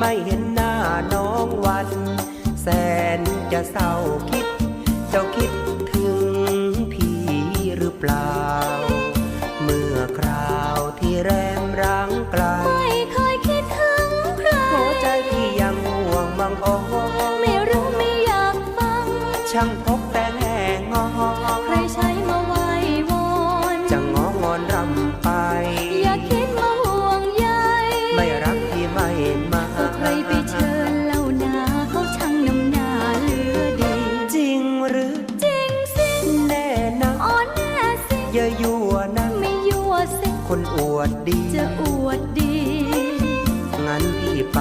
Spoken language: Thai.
ไม่เห็นหน้าน้องวัน แสนจะเศร้าคิด เจ้าคิดถึงพี่หรือเปล่า เมื่อคราวที่แรมร้างไกลไม่เคยคิดถึงใครหัวใจพี่ยังห่วงบางอ้อไม่รู้ไม่อยากฟัง ช่างพบแต่แห่งอใครใช้มาไหว้วอนจะงองอนรำไป กพี่ไม่มาก็ใครไปเชิญเล่านาเขาช่างน้ำหน้าเหลือดี จริงหรือจริงสิแน่นะอ่อนแน่สิอย่ายั่วนะไม่ยั่วสิคนอวดดีจะอวดดี งั้นพี่ไป